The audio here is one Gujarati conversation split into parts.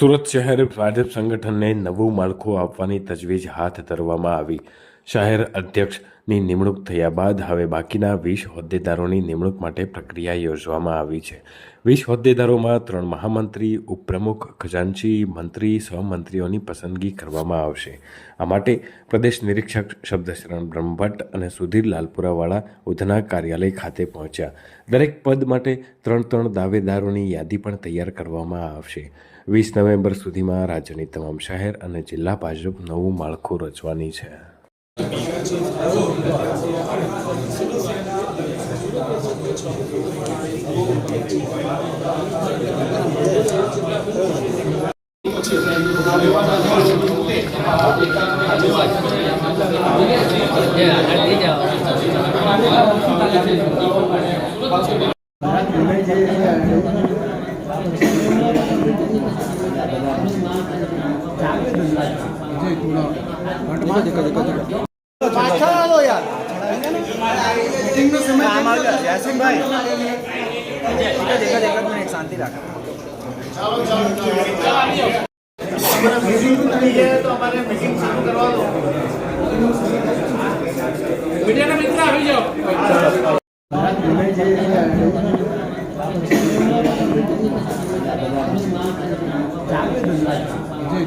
સુરત શહેર ભાજપ સંગઠનને નવું માળખું આપવાની તજવીજ હાથ ધરવામાં આવી. શહેર અધ્યક્ષની નિમણૂક થયા બાદ હવે બાકીના વીસ હોદ્દેદારોની નિમણૂક માટે પ્રક્રિયા યોજવામાં આવી છે. વીસ હોદ્દેદારોમાં ત્રણ મહામંત્રી, ઉપપ્રમુખ, ખજાનચી મંત્રી, સહમંત્રીઓની પસંદગી કરવામાં આવશે. આ માટે પ્રદેશ નિરીક્ષક શબ્દશરણ બ્રહ્મભટ્ટ અને સુધીર લાલપુરાવાળા ઉધના કાર્યાલય ખાતે પહોંચ્યા. દરેક પદ માટે ત્રણ ત્રણ દાવેદારોની યાદી પણ તૈયાર કરવામાં આવશે. વીસ નવેમ્બર સુધીમાં રાજ્યની તમામ શહેર અને જિલ્લા ભાજપ નવું માળખું રચવાની છે. 이제 돌아. अच्छा दो यार। मीटिंग में समय काम आ गया जैसे भाई। देखा देखा मैंने शांति रखा मीटिंग है तो हमारे मीटिंग शुरू करवा दो मीडिया का मित्र अभी जाओ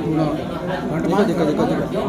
देखो देखो देखो